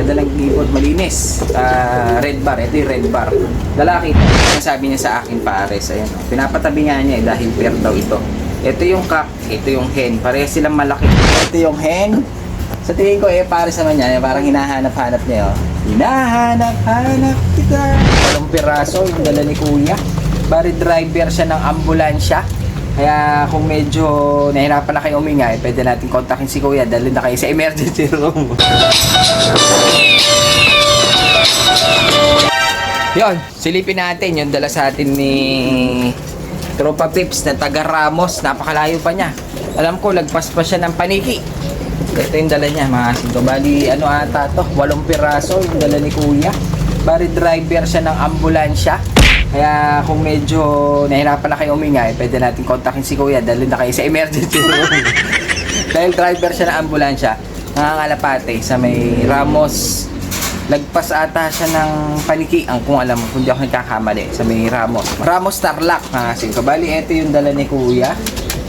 Ganda ng ibon, malinis. Ah, red bar, ito yung red bar. Lalaki, sabi niya sa akin pares, ayan. oh. Pinapatabi nga niya eh, dahil pair daw ito. Ito yung cock, ito yung hen. Parehas silang malaki. Ito yung hen. Sa tingin ko eh, pares naman niya, eh, parang hinahanap-hanap niya. Oh. Hinahanap-hanap kita. Walong piraso, yung dala ni kuya. Bari driver siya ng ambulansya. Kaya kung medyo nahirapan na kayo uminga, eh, pwede natin kontakin si Kuya. Dalhin na kayo sa emergency room. Yon, silipin natin yung dala sa atin ni Tropa Pips na taga Ramos. Napakalayo pa niya. Alam ko, lagpas pa siya ng paniki. Ito yung dala niya, mga sito. Bali, ano ata to? Walong piraso yung dala ni Kuya. Bali, driver siya ng ambulansya. Kaya kung medyo nahirapan na kayo uminga, eh, pwede natin kontakin si Kuya. Dalhin na kayo sa emergency room. Dahil driver siya ng ambulansya, nangangalapate sa may Ramos. Lagpas ata siya ng paniki, ang kung alam mo, kung di ako nagkakamali, sa may Ramos. Ramos Tarlac, mga singko. Bali, ito yung dala ni Kuya.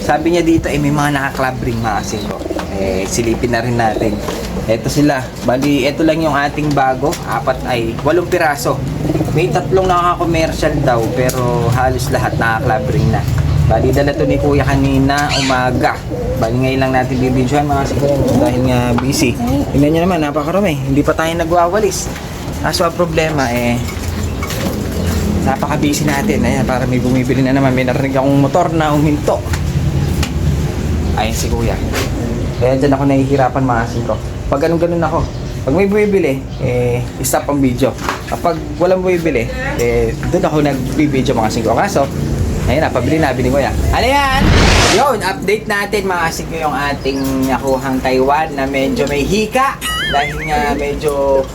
Sabi niya dito, eh, may mga naka-club ring, mga singko. Eh, silipin na rin natin. Ito sila. Bali, ito lang yung ating bago. Apat ay, walong piraso. May tatlong nakaka-commercial daw, pero halos lahat naka-club ring na. Bali, dala to ni Kuya kanina, umaga. Bali, ngayon lang natin bibidyohan mga siguro dahil nga busy. Tingnan nyo naman, napakarami. Hindi pa tayo nagwawalis. Kaso ang problema, eh, napaka-busy natin. Ayan, para may bumibili na naman. May narinig akong motor na huminto. Ayun si Kuya. Kaya dyan ako nahihirapan mga singko. Pag ganun-ganun ako, pag may bumibili, eh, stop ang video. Kapag walang bumibili, eh, doon ako nagbibideo mga singko. Kaso, ayun na, na, bili ko yan. Ano yan? Yun, update natin mga singko yung ating nakuhang Taiwan na medyo may hika. Dahil nga medyo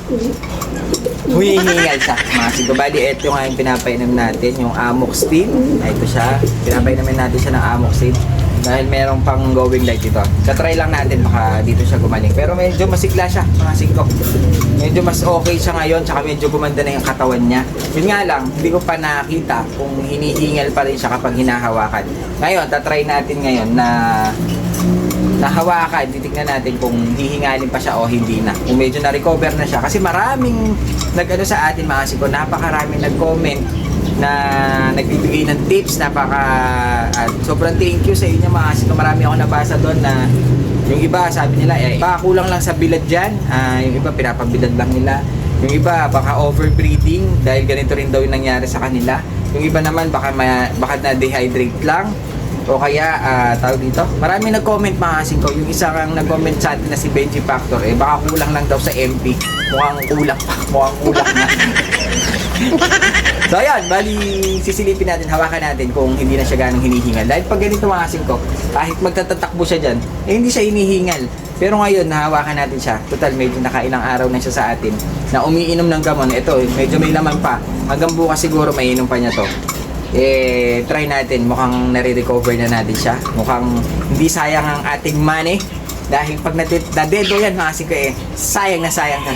humihingal siya mga singko. Bali, ito yung aking pinapainom natin, yung Amoxicillin. Ay, ito siya. Pinapainumin natin siya ng Amoxicillin. Dahil merong pang going light dito. Sa-try lang natin, baka dito siya gumaling. Pero medyo masigla siya, mga singko. Medyo mas okay siya ngayon, tsaka medyo gumanda na yung katawan niya. Yun nga lang, hindi ko pa nakita kung hinihingal pa rin siya kapag hinahawakan. Ngayon, tatry natin ngayon na nahawakan, titignan natin kung hihingalin pa siya o hindi na. Kung medyo na-recover na siya. Kasi maraming nag-ano sa atin mga siko, napakaraming nag-comment na nagbibigay ng tips, napaka at sobrang thank you sa inyo mga siko. Marami ako nabasa doon na yung iba sabi nila eh baka kulang lang sa bilad dyan. Ah, yung iba pinapabilad lang nila. Yung iba baka overbreeding dahil ganito rin daw yung nangyari sa kanila. Yung iba naman baka ma- baka na dehydrate lang. O kaya ah, tawag dito. Marami nag-comment mga kasing ko. Yung isa kang nag-comment sa atin na si Benji Factor eh baka kulang lang daw sa MP mukhang kulang pa. Mukhang kulang na So ayan, bali sisilipin natin, hawakan natin kung hindi na siya ganong hinihingal. Dahil pag ganito mga kasing ko, kahit magtatatakbo siya dyan, eh hindi siya hinihingal. Pero ngayon, nahawakan natin siya. Total, medyo nakailang araw na siya sa atin. Na umiinom ng gamon. Ito, medyo may laman pa. Hanggang bukas siguro, maiinom pa niya to. Eh, try natin. Mukhang nare-recover na natin siya. Mukhang hindi sayang ang ating money. Dahil pag nadedo yan, mga kasing ko, eh, sayang na sayang na.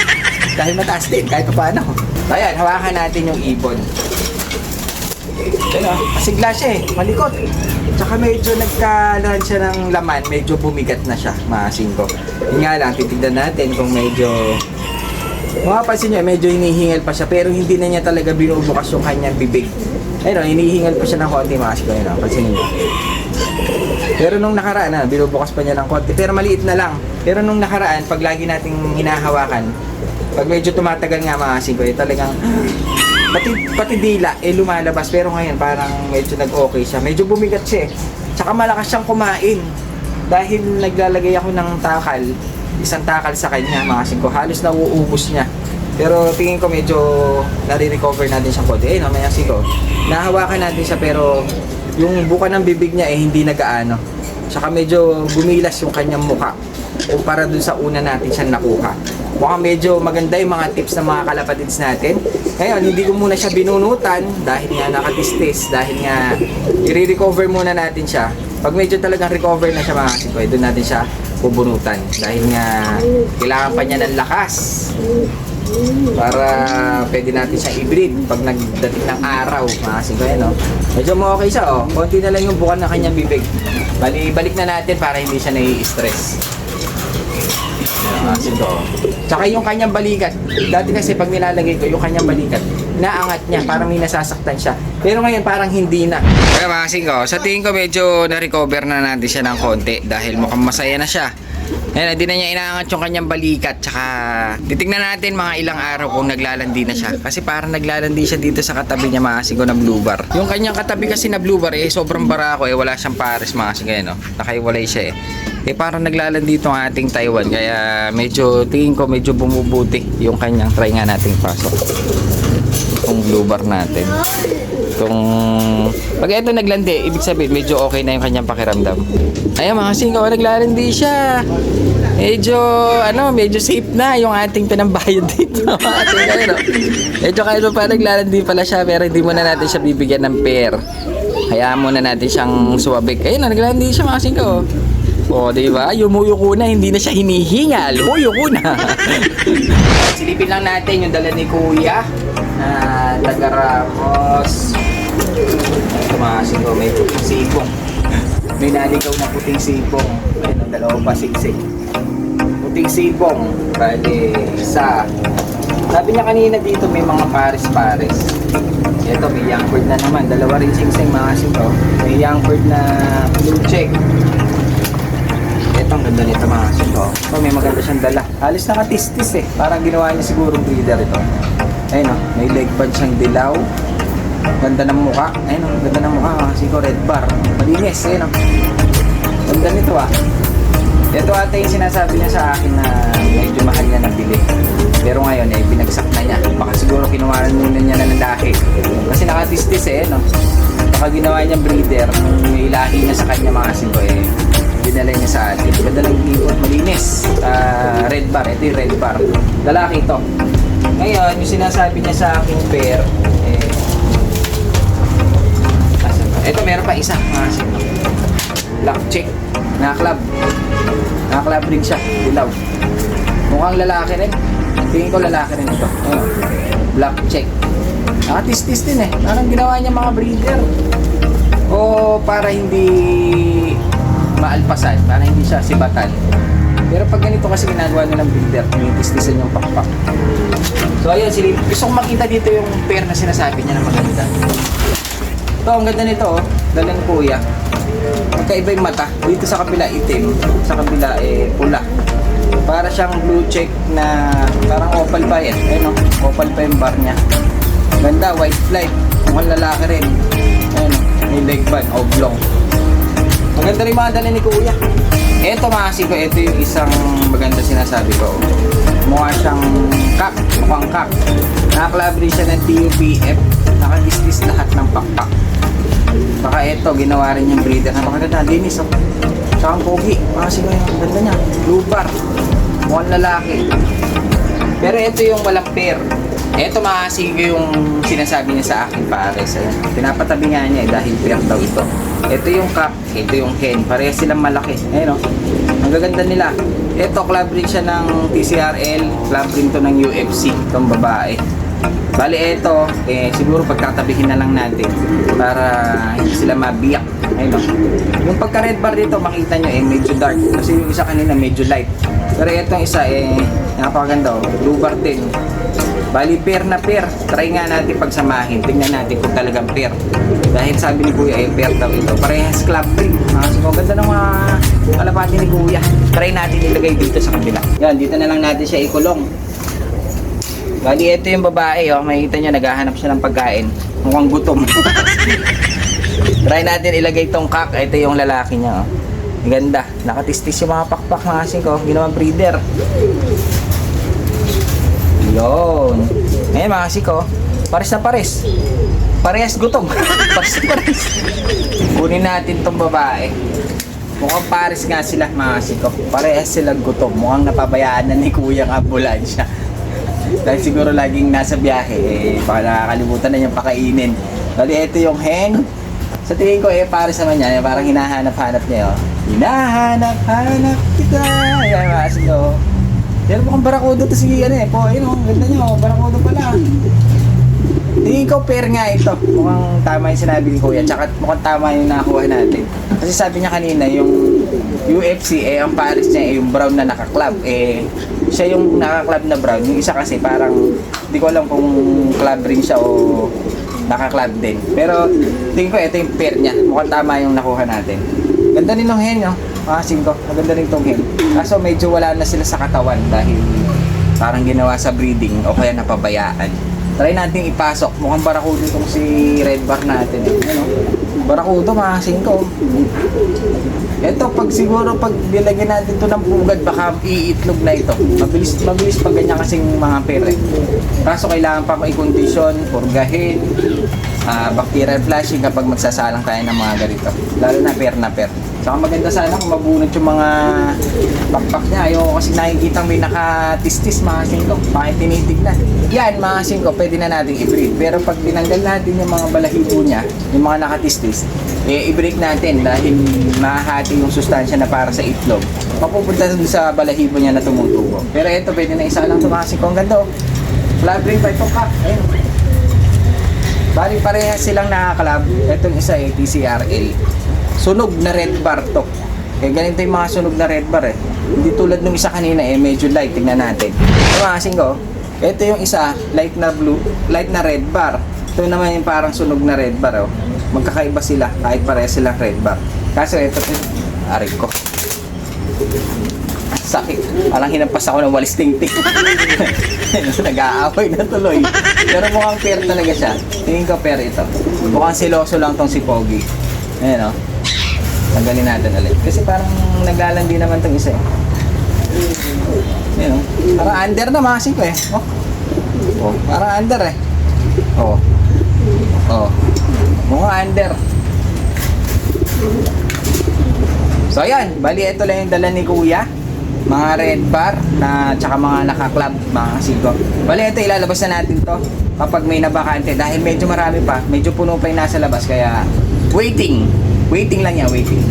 Dahil mataas din, kahit pa paano. Ayan, hawakan natin yung ibon. Ano, masigla siya eh, malikot. Tsaka medyo nagkalahan siya ng laman, medyo bumigat na siya, mga singko. Yun nga lang, titignan natin kung medyo... Mapapansin nyo, medyo hinihingal pa siya, pero hindi na niya talaga binubukas yung kanyang bibig. Ayun, hinihingal pa siya ng konti, mga singko. Ayun, oh, pansin niyo. Pero nung nakaraan na, binubukas pa niya ng konti. Pero maliit na lang. Pero nung nakaraan, pag lagi nating hinahawakan, pag medyo tumatagal nga mga singko, talagang pati, pati dila, eh lumalabas. Pero ngayon, parang medyo nag-okay siya. Medyo bumigat siya eh. Tsaka malakas siyang kumain. Dahil naglalagay ako ng takal, isang takal sa kanya, mga singko. Halos nauubos niya. Pero tingin ko medyo nare-recover natin siya konti. Eh, no, may singko. Nahawakan natin siya pero yung buka ng bibig niya eh hindi nagaano. Tsaka medyo gumilas yung kanyang muka kumpara dun sa una natin siya nakuha. Mukhang medyo maganda yung mga tips ng mga kalapatids natin. Ngayon, hindi ko muna siya binunutan dahil nga nakadistis, dahil nga i-recover muna natin siya. Pag medyo talagang recover na siya mga kasikoy, doon natin siya bubunutan. Dahil nga kailangan pa niya ng lakas para pwede natin siya i-breed pag nagdating ng araw mga kasikoy, no? Medyo mo okay siya, oh. Konti na lang yung bukan ng kanyang bibig. Bali, balik na natin para hindi siya nai-stress. Sito. Tsaka yung kanyang balikat. Dati kasi pag nilalagay ko, yung kanyang balikat, naangat niya, parang may nasasaktan siya. Pero ngayon parang hindi na. Kaya mga singko, sa tingin ko medyo na-recover na natin siya ng konti dahil mukhang masaya na siya. Ayan, hindi na niya inaangat yung kanyang balikat. Tsaka, titignan natin mga ilang araw kung naglalandi na siya. Kasi parang naglalandi siya dito sa katabi niya mga sigo na blue bar. Yung kanyang katabi kasi na blue bar, eh, sobrang barako eh. Wala siyang pares mga sigo, eh, no? Nakaiwalay siya eh. Eh, parang naglalandi itong ating Taiwan. Kaya, medyo, tingin ko, medyo bumubuti yung kanyang try nga nating pasok. Itong blue bar natin. Kung pag ito naglandi, ibig sabihin medyo okay na yung kanyang pakiramdam. Ayan mga singko, naglalandi siya. Medyo, ano, medyo safe na yung ating pinambayad dito. singko, ano. Medyo kahit pa naglalandi pala siya, pero hindi muna natin siya bibigyan ng pair. Hayaan muna natin siyang suwabik. Ayun na, naglalandi siya mga singko. O, di ba? Yumuyuko na, hindi na siya hinihingal. Yumuyuko na. Silipin lang natin yung dala ni Kuya na taga Ramos. Ito mga singko, may puting sipong. May naligaw na puting sipong. Ayun, ang dalawa pa siksik. Puting sipong. Bali, isa. Sabi niya kanina dito may mga pares-pares. Ito, may young bird na naman. Dalawa rin singsing mga singko. May young bird na blue check. Ang ganda nito mga singko. Ito, may maganda siyang dala. Halos nakatistis eh. Parang ginawa niya siguro breeder ito. Ayun o, may leg pad siyang dilaw. Ganda ng mukha. Ayun o, ganda ng mukha. Kasi ko red bar. Malinis. Ayun o. Ganda nito ah. Ito ate yung sinasabi niya sa akin na medyo mahal niya nabili. Pero ngayon eh, binagsak na niya. Baka siguro kinuha muna niya na ng lahi. Kasi nakatistis eh, no? Baka ginawa niya breeder. Nung may lahi niya sa kanya mga singko eh, dinala niya sa atin. Ganda ng ibon, malinis. Ah, red bar, ito yung red bar. Lalaki ito. Ngayon, yung sinasabi niya sa akin pair, eh? Ito, meron pa isa. Mga singko. Black check. Naka-club. Naka-club rin siya. Dilaw. Mukhang lalaki rin. Tingin ko lalaki rin ito. Ayun. Black check. Nakatis-tis din eh. Parang ginawa niya mga breeder. O para hindi maalpasan. Para hindi siya sibatan. Pero pag ganito kasi ginagawa nila ng breeder, tinitis-tisan yung pakpak. So ayun, silip. Gusto kong makita dito yung pair na sinasabi niya na maganda. Ito, ang ganda nito oh. Dalang kuya. Magkaiba yung mata. Dito sa kabila itim, sa kabila eh pula. Para siyang blue check na parang opal pa yan. Ayun oh, opal pa yung bar niya. Ganda, white flight. Mukhang lalaki rin. Ayun oh, may leg band, oblong. Maganda rin mga dala ni Kuya. Eto mga ko, ito yung isang maganda sinasabi ko. Mukha siyang kak, mukhang kak. Nakaklabri siya ng TUPF. Nakalistis lahat ng pakpak. Baka ito, ginawa rin yung breeder. Napakaganda, linis oh. Tsaka ang pogi. Mga sino yung ganda niya. Blue. Mukhang lalaki. Pero ito yung walang pair. Ito mga sige yung sinasabi niya sa akin pares. Ayan. Pinapatabi nga niya eh, dahil pair daw ito. Ito yung cock, ito yung hen. Parehas silang malaki. Ayun o. Ang gaganda nila. Ito, club ring siya ng TCRL. Club ring to ng UFC. Itong babae. Bali, ito, eh, siguro pagkatabihin na lang natin para hindi sila mabiyak. Ayun o. Yung pagka-red bar dito, makita nyo eh, medyo dark. Kasi yung isa kanina, medyo light. Pero itong isa, eh, napakaganda o. Blue bar din. Bali, pair na pair. Try nga natin pagsamahin. Tingnan natin kung talagang pair. Dahil sabi ni Kuya, eh, pair daw ito. Parehas club ring. Ah, so, ganda ng mga kalapati ni Kuya. Try natin ilagay dito sa kabila. Yan, dito na lang natin siya ikulong. Bali, ito yung babae, oh. Makikita niya, naghahanap siya ng pagkain. Mukhang gutom. Try natin ilagay tong kak. Ito yung lalaki niya, oh. Ganda. Nakatistis yung mga pakpak na kasi ko. Ginawang breeder. Yun. Ngayon mga siko, pares na pares. Parehas gutom. pares na pares. Kunin natin tong babae. Mukhang pares nga sila mga siko. Parehas silang gutom. Mukhang napabayaan na ni Kuya ang ambulansya. Dahil siguro laging nasa biyahe, eh, baka nakakalimutan na niyang pakainin. Bali, ito yung hen. Sa tingin ko, eh, pares naman yan. Parang hinahanap-hanap niya, oh. Hinahanap-hanap kita. Ayan, mga siko. Pero mukhang barakudo to si ano eh. Po, ayun oh, ganda niyo, oh, barakudo pala. Tingin ko pair nga ito. Mukhang tama yung sinabi ni Kuya. Tsaka mukhang tama yung nakakuha natin. Kasi sabi niya kanina, yung UFC, eh, ang pares niya, eh, yung brown na naka-club, eh, siya yung naka-club na brown. Yung isa kasi parang, hindi ko alam kung club rin siya o naka-club din. Pero tingin ko ito yung pair niya. Mukhang tama yung nakuha natin. Ganda rin ng hen, no? Mga singko. Maganda rin tong hen. Kaso medyo wala na sila sa katawan dahil parang ginawa sa breeding o kaya napabayaan. Try natin ipasok. Mukhang barakudo itong si Red Bar natin. Eh. Ano? Barakudo, mga singko. Ito, pag siguro pag nilagyan natin to ng pugad, baka iitlog na ito. Mabilis, mabilis pag ganyan kasing mga pere. Kaso kailangan pa ko i-condition, purgahin, ah, bacterial flushing kapag magsasalang tayo ng mga ganito. Lalo na pair na pair. Saka maganda sana kung mabunot yung mga backpack niya. Ayoko kasi nakikita may nakatistis mga singko. Bakit tinitignan? Yan mga singko, pwede na natin i-breed. Pero pag tinanggal natin yung mga balahibo niya, yung mga nakatistis, eh, i-break natin dahil mahahati yung sustansya na para sa itlog. Mapupunta dun sa balahibo niya na tumutubo. Pero ito, pwede na isa lang ito mga singko. Ang ganda oh. Flabring itong cup. Ayun. Bali parehas silang nakakalab. Itong isa eh, TCRL. Sunog na red bar to. Kaya ganito yung mga sunog na red bar eh. Hindi tulad nung isa kanina eh, medyo light. Tingnan natin. Ito mga kasing ko, ito yung isa, light na blue, light na red bar. Ito naman yung parang sunog na red bar oh. Magkakaiba sila kahit parehas silang red bar. Kaso ito, aray ko. Sakit. Parang hinampas ako ng walis ting-ting. Nag-aaway na tuloy. Pero mukhang pair talaga siya. Tingin ko pair ito. Mukhang siloso lang tong si Pogi. Ayan o. Tanggalin natin ulit. Kasi parang naglalandi naman tong isa eh. Ayan o. Parang under na mga eh. Oh. oh. Parang under eh. Oh. Oh. Mukhang under. So ayan, bali ito lang yung dala ni Kuya. Mga red bar na tsaka mga naka-club, mga kasigo. Bali ito ilalabas na natin to kapag may nabakante dahil medyo marami pa, medyo puno pa yung nasa labas kaya waiting. Waiting lang niya, waiting.